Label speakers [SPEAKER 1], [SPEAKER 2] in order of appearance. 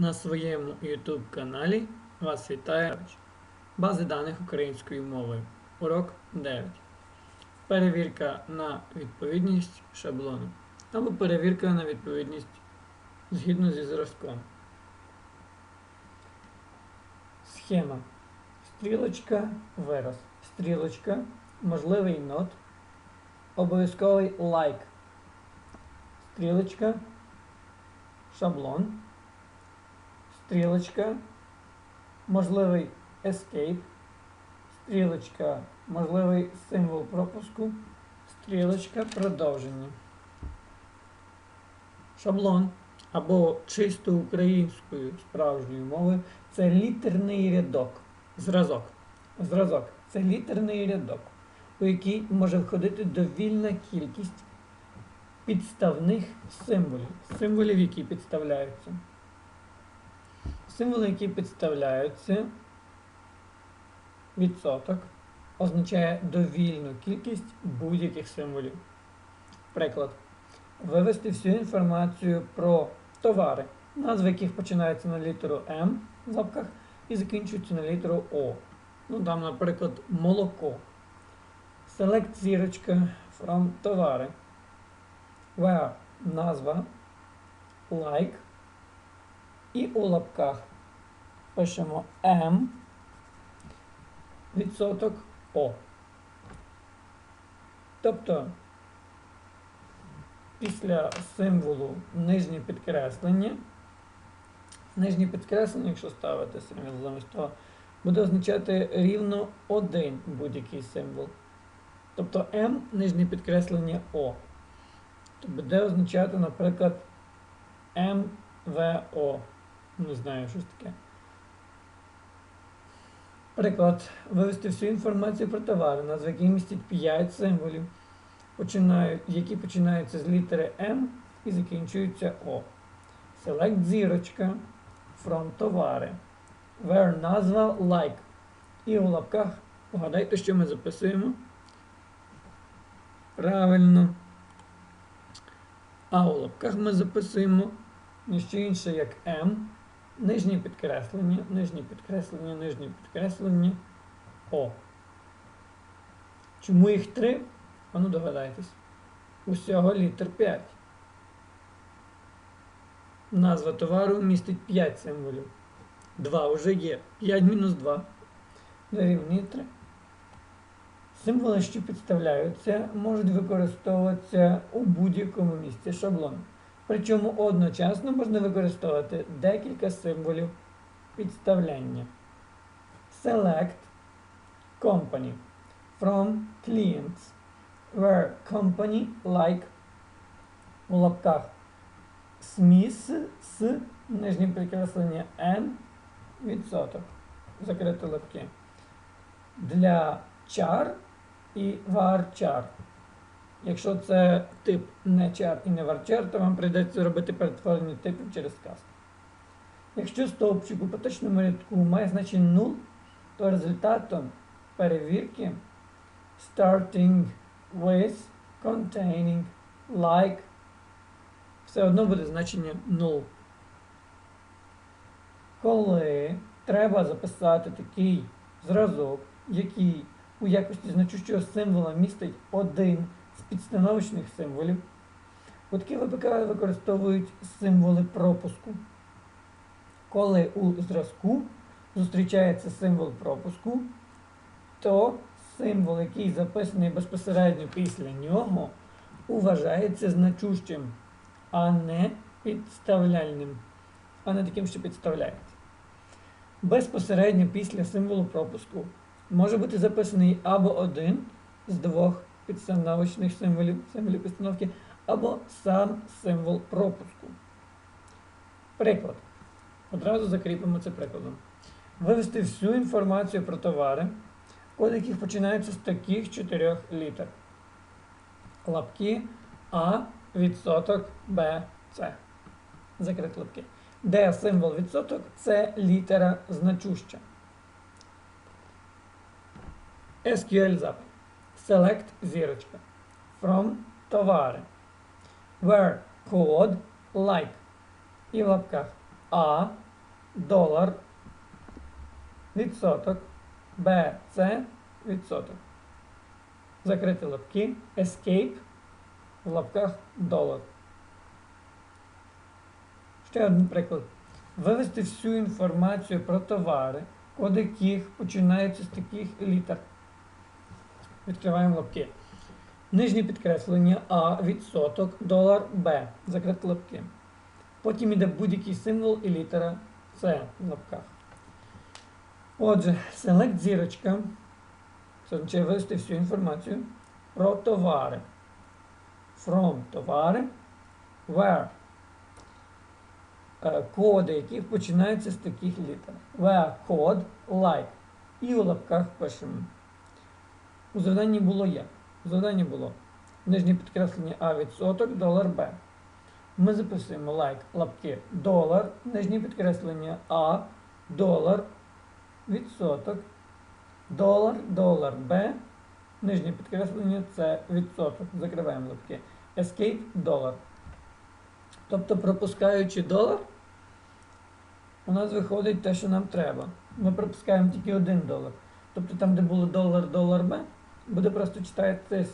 [SPEAKER 1] На своєму YouTube каналі вас вітає бази даних українською мовою. Урок 9. Перевірка на відповідність шаблону. Або перевірка на відповідність згідно зі зразком. Схема. Стрілочка, вираз. Стрілочка, можливий нот, обов'язковий лайк. Стрілочка, шаблон. Стрілочка, можливий escape, стрілочка, можливий символ пропуску, стрілочка продовження. Шаблон або чисто українською справжньою мовою це літерний рядок. Зразок. Зразок це літерний рядок, у який може входити довільна кількість підставних символів. Символів, які підставляються. Символи, які підставляються, відсоток, означає довільну кількість будь-яких символів. Приклад. Вивести всю інформацію про товари, назви яких починаються на літеру М в лапках і закінчуються на літеру О. Ну, там, наприклад, молоко. Select зірочка from товари. Where назва, like. І у лапках пишемо M відсоток О. Тобто після символу нижнє підкреслення, нижнє підкреслення, якщо ставити символ замість того, буде означати рівно один будь-який символ. Тобто М нижнє підкреслення О. То буде означати, наприклад, МВО. Не знаю, що це таке. Приклад. Вивести всю інформацію про товари, назва яких містять 5 символів, починають, які починаються з літери М і закінчуються О. Select зірочка from товари. Where назва like. І у лапках погадайте, що ми записуємо. Правильно. А у лапках ми записуємо не що інше, як М, нижнє підкреслення, нижнє підкреслення, нижнє підкреслення О. Чому їх три? А ну догадайтесь. Усього літер 5. Назва товару містить 5 символів. 2 вже є. 5 мінус 2. Дорівнює 3. Символи, що підставляються, можуть використовуватися у будь-якому місці шаблону. Причому одночасно можна використовувати декілька символів підставляння. Select company from clients where company like у лапках сміс з нижнє підкреслення N відсоток. Закрити лапки. Для char і varchar. Якщо це тип не char і не varchar, то вам прийдеться робити перетворення типів через каст. Якщо стовпчик у поточному рядку має значення 0, то результатом перевірки starting with, containing, like все одно буде значення 0. Коли треба записати такий зразок, який у якості значущого символа містить один з підстановочних символів, Кутки ВПК використовують символи пропуску. Коли у зразку зустрічається символ пропуску, то символ, який записаний безпосередньо після нього, вважається значущим, а не підставляльним, а не таким, що підставляється. Безпосередньо після символу пропуску може бути записаний або один з двох підстановочних символів, символів підстановки, або сам символ пропуску. Приклад. Одразу закріпимо це прикладом. Вивести всю інформацію про товари, код яких починається з таких чотирьох літер. Лапки А, відсоток Б, С. Закрити лапки. Де символ відсоток це літера значуща. SQL запит. Select зірочка. From товари. Where code like. І в лапках А долар, відсоток, Б, С, відсоток. Закрити лапки, escape, в лапках долар. Ще один приклад. Вивести всю інформацію про товари, код яких починаються з таких літер. Відкриваємо лапки. Нижнє підкреслення А, відсоток, долар Б. Закрити лапки. Потім йде будь-який символ і літера С в лапках. Отже, select зірочка. Це означає вивести всю інформацію про товари. From товари. Where. Е, Коди, яких починаються з таких літер. Where код like. І у лапках пишемо. У завданні було як? У завданні було нижнє підкреслення А відсоток, долар Б. Ми записуємо лайк лапки долар, нижнє підкреслення А, долар, відсоток, долар, долар Б, нижнє підкреслення С відсоток. Закриваємо лапки. Escape долар. Тобто, пропускаючи долар, у нас виходить те, що нам треба. Ми пропускаємо тільки один долар. Тобто там, де було долар, долар Б, буде просто читати